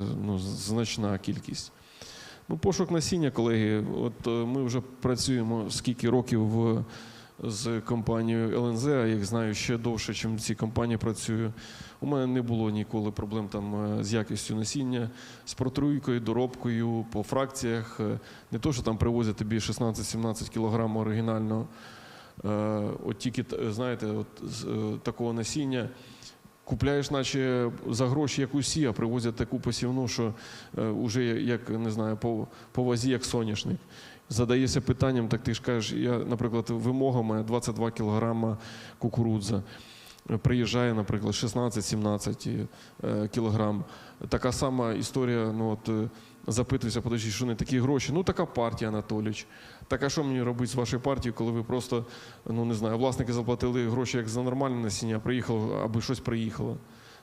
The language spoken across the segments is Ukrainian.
ну, значна кількість. Ну, пошук насіння, колеги. От е, ми вже працюємо скільки років в, з компанією ЛНЗ, а я їх знаю ще довше, ніж ці компанії працюю. У мене не було ніколи проблем там е, з якістю насіння, з протруйкою, доробкою по фракціях. Е, Не то, що там привозять тобі 16-17 кілограм оригінального. От тільки, знаєте, от такого насіння купляєш, наче за гроші як усі, а привозять таку посівну, що вже як не знаю, по, по вазі, як соняшник. Задаєшся питанням, так ти ж кажеш, я, наприклад, вимога моя 22 кілограма кукурудза. Е, Приїжджає, наприклад, 16-17 е, кілограм. Така сама історія, ну от е, запитуюся, подожди, що не такі гроші. Ну, така партія, Анатолійович. Так а що мені робити з вашою партією, коли ви просто, ну не знаю, власники заплатили гроші як за нормальне насіння, а приїхало, аби щось приїхало.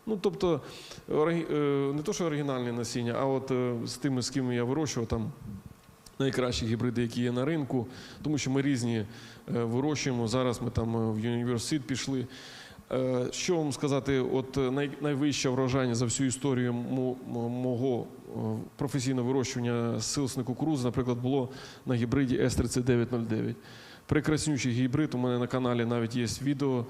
Ну, тобто, е, не то, що оригінальне насіння, а от е, з тими, з ким я вирощував, там найкращі гібриди, які є на ринку, тому що ми різні е, вирощуємо. Зараз ми там в університет пішли. Е, Що вам сказати, от е, най, найвища врожайність за всю історію мо- мо- мого е, професійного вирощування силосної кукурузи, наприклад, було на гібриді С3909. Прекраснючий гібрид. У мене на каналі навіть є відео,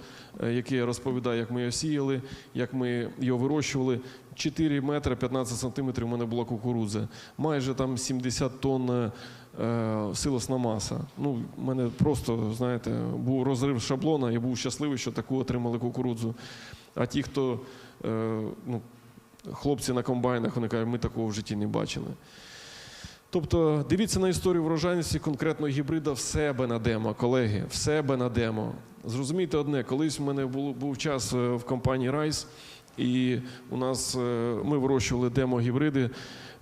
яке я розповідаю, як ми його сіяли, як ми його вирощували. 4 метри 15 сантиметрів у мене була кукурудза. Майже там 70 тонн силосна маса. Ну, в мене просто, знаєте, був розрив шаблона, я був щасливий, що таку отримали кукурудзу. А ті, хто е, ну, хлопці на комбайнах, вони кажуть, ми такого в житті не бачили. Тобто дивіться на історію врожайності конкретного гібрида в себе на демо, колеги, в себе на демо. Зрозумійте одне, колись в мене був, був час е, в компанії Райс, і у нас е, ми вирощували демо-гібриди,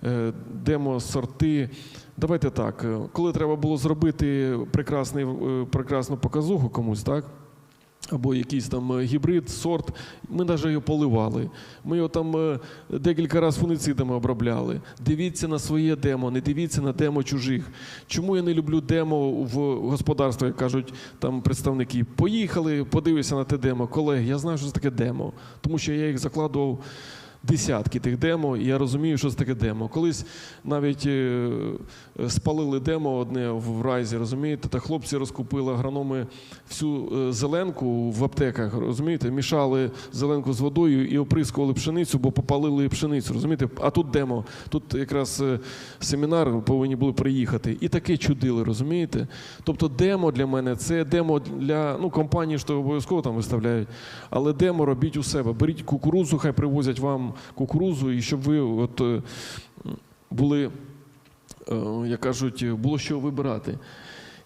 е, демо-сорти. Давайте так, е, коли треба було зробити прекрасний, е, прекрасну показуху комусь, так? Або якийсь там е, гібрид, сорт. Ми навіть його поливали. Ми його там декілька разів фуницидами обробляли. Дивіться на своє демо, не дивіться на демо чужих. Чому я не люблю демо в господарстві, як кажуть там представники? Поїхали, подивися на те демо. Колеги, я знаю, що це таке демо, тому що я їх закладував. Десятки тих демо, і я розумію, що це таке демо. Колись навіть е, спалили демо одне в райзі, розумієте, та хлопці розкупили агрономи всю е, зеленку в аптеках, розумієте, мішали зеленку з водою і оприскували пшеницю, бо попалили пшеницю, розумієте? А тут демо, тут якраз е, семінар повинні були приїхати. І таке чудили, розумієте? Тобто демо для мене це демо для ну, компанії, що обов'язково там виставляють, але демо робіть у себе. Беріть кукурудзу, хай привозять вам кукурудзу, і щоб ви от, е, були, е, як кажуть, було що вибирати.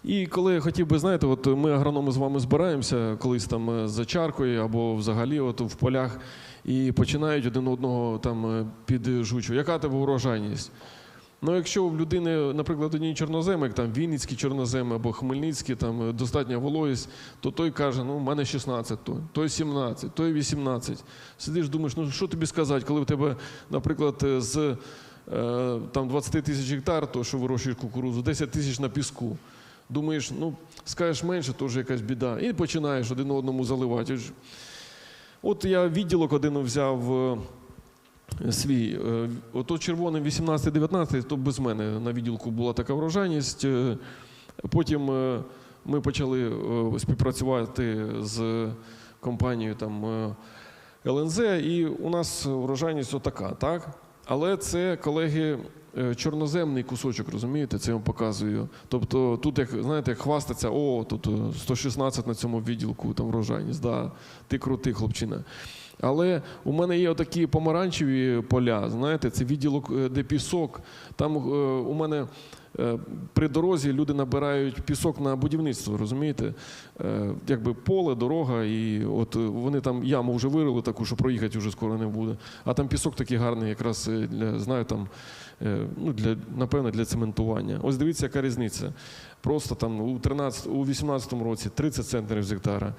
І коли я хотів би, знаєте, от ми агрономи з вами збираємося колись там е, за чаркою або взагалі от в полях і починають один одного там піджучувати. Яка тебе урожайність? Ну, якщо в людини, наприклад, одні чорноземи, як там Вінницькі чорноземи або Хмельницькі, там е, достатня вологість, то той каже, ну, в мене 16 тонн, той 17, той 18. Сидиш, думаєш, ну що тобі сказати, коли в тебе, наприклад, е, з е, там 20 тисяч гектар, то що вирощуєш кукурудзу, 10 тисяч на піску. Думаєш, ну, скажеш менше, то вже якась біда. І починаєш один одному заливати. От я відділок один взяв свій. Е, Ото червоним 18-19, то без мене на відділку була така врожайність. Е, Потім е, ми почали співпрацювати з компанією там, ЛНЗ, і у нас врожайність отака, так? Але це, колеги, чорноземний кусочок, розумієте, це я вам показую. Тобто тут, як знаєте, як хвастаться, о, тут е, 116 на цьому відділку там врожайність, да, ти крутий хлопчина. Але у мене є отакі помаранчеві поля, знаєте, це відділок, е, де пісок. Там е, у мене при дорозі люди набирають пісок на будівництво, розумієте? Е, Якби поле, дорога, і от е, вони там яму вже вирили таку, що проїхати вже скоро не буде. А там пісок такий гарний, якраз е, для, знаю, там, е, ну, для, напевно, для цементування. Ось дивіться, яка різниця. Просто там у 13, у 18-му році 30 центнерів з гектара,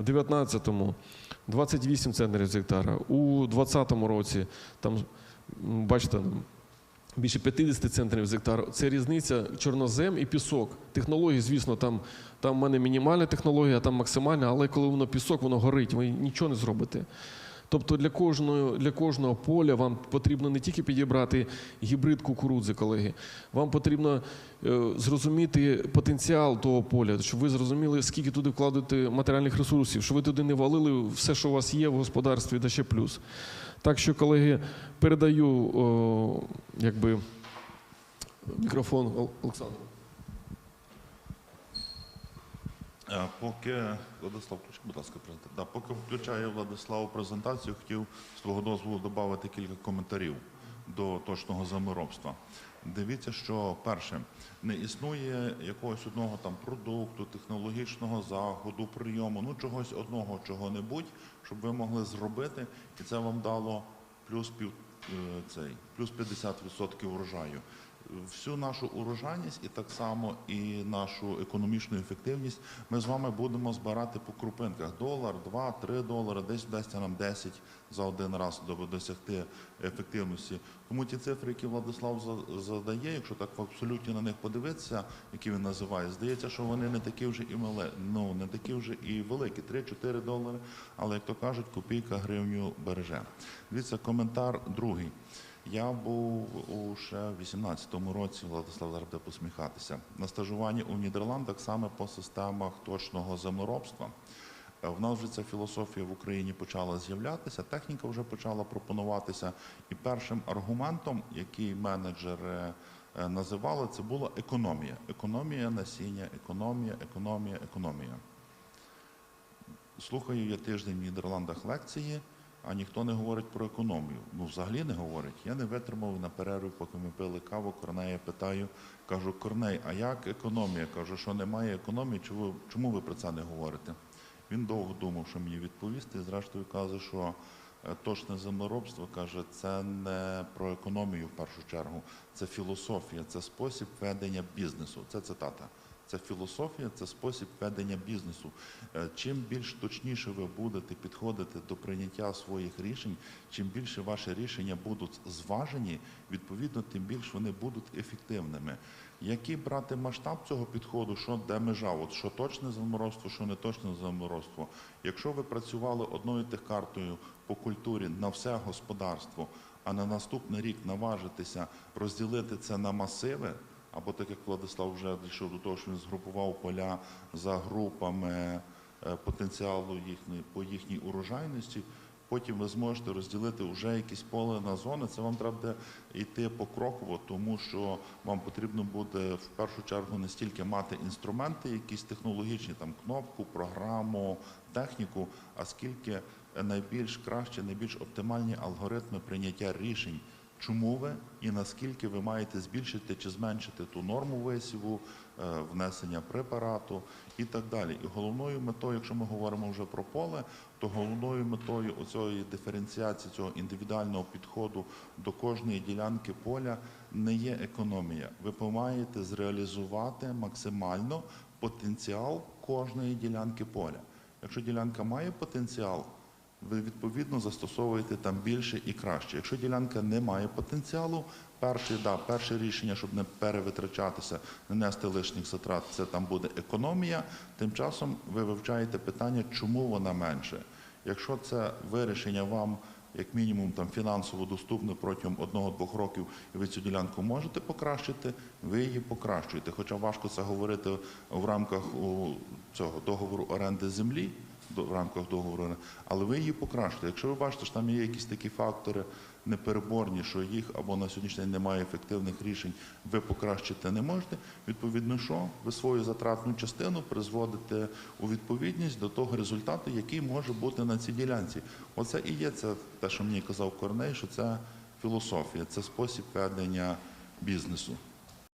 у 19-му 28 центнерів з гектара, у 20-му році там, бачите, більше 50 центнерів з гектару. Це різниця чорнозем і пісок. Технології, звісно, там, там в мене мінімальна технологія, там максимальна, але коли воно пісок, воно горить, ви нічого не зробите. Тобто для кожного, для кожного поля вам потрібно не тільки підібрати гібрид кукурудзи, колеги, вам потрібно е, зрозуміти потенціал того поля, щоб ви зрозуміли, скільки туди вкладати матеріальних ресурсів, щоб ви туди не валили все, що у вас є в господарстві, да ще плюс. Так що, колеги, передаю о, якби, мікрофон Олександру. Поки Владислав, включи, будь ласка. Да, поки включає Владислав презентацію, хотів з твого дозволу додати кілька коментарів до точного землеробства. Дивіться, що перше, не існує якогось одного там продукту, технологічного заходу, прийому, ну чогось одного, чого-небудь, щоб ви могли зробити, і це вам дало плюс пів е, цей плюс 50% урожаю всю нашу урожайність і так само і нашу економічну ефективність ми з вами будемо збирати по крупинках. Долар, два, три долари, десь вдасться нам 10 за один раз до- досягти ефективності. Тому ті цифри, які Владислав за- задає, якщо так в абсолюті на них подивитися, які він називає, здається, що вони не такі вже і мали, ну не такі вже і великі, 3-4 долари. Але як то кажуть, копійка гривню береже. Дивіться, коментар другий. Я був у ще в 18-му році, Владислав зараз буде посміхатися, на стажуванні у Нідерландах саме по системах точного землеробства. Е, В нас вже ця філософія в Україні почала з'являтися, техніка вже почала пропонуватися. І першим аргументом, який менеджери е, називали, це була економія. Економія насіння, економія, економія, економія. Слухаю я тиждень в Нідерландах лекції, а ніхто не говорить про економію. Ну, взагалі не говорить. Я не витримав на перерві, поки ми пили каву. Корнея питаю, кажу, Корней, а як економія? Кажу, що немає економії, чому, чому ви про це не говорите? Він довго думав, що мені відповісти, і зрештою каже, що е, точне землеробство каже, це не про економію в першу чергу, це філософія, це спосіб ведення бізнесу. Це цитата. Це філософія, це спосіб ведення бізнесу. Е, Чим більш точніше ви будете підходити до прийняття своїх рішень, чим більше ваші рішення будуть зважені, відповідно, тим більш вони будуть ефективними. Який брати масштаб цього підходу, що де межа? От що точне землеробство, що не точне землеробство. Якщо ви працювали одною тих картою по культурі на все господарство, а на наступний рік наважитися розділити це на масиви, або так як Владислав вже дійшов до того, що він згрупував поля за групами е, потенціалу їхньої по їхній урожайності. Потім ви зможете розділити вже якісь поле на зони. Це вам треба буде йти покроково, тому що вам потрібно буде в першу чергу не стільки мати інструменти, якісь технологічні, там кнопку, програму, техніку, а скільки найбільш краще, найбільш оптимальні алгоритми прийняття рішень чому ви і наскільки ви маєте збільшити чи зменшити ту норму висіву, е, внесення препарату і так далі. І головною метою, якщо ми говоримо вже про поле, то головною метою оцієї диференціації, цього індивідуального підходу до кожної ділянки поля не є економія. Ви маєте зреалізувати максимально потенціал кожної ділянки поля. Якщо ділянка має потенціал, ви відповідно застосовуєте там більше і краще. Якщо ділянка не має потенціалу, перше, да, перше рішення, щоб не перевитрачатися, не нести лишніх затрат, це там буде економія. Тим часом ви вивчаєте питання, чому вона менше. Якщо це вирішення вам як мінімум там фінансово доступне протягом одного-двох років, і ви цю ділянку можете покращити, ви її покращуєте. Хоча важко це говорити в рамках у, цього договору оренди землі в рамках договору, але ви її покращите. Якщо ви бачите, що там є якісь такі фактори непереборні, що їх або на сьогоднішній день немає ефективних рішень, ви покращити не можете. Відповідно, що ви свою затратну частину призводите у відповідність до того результату, який може бути на цій ділянці. Оце і є це те, що мені казав Корней, що це філософія, це спосіб ведення бізнесу.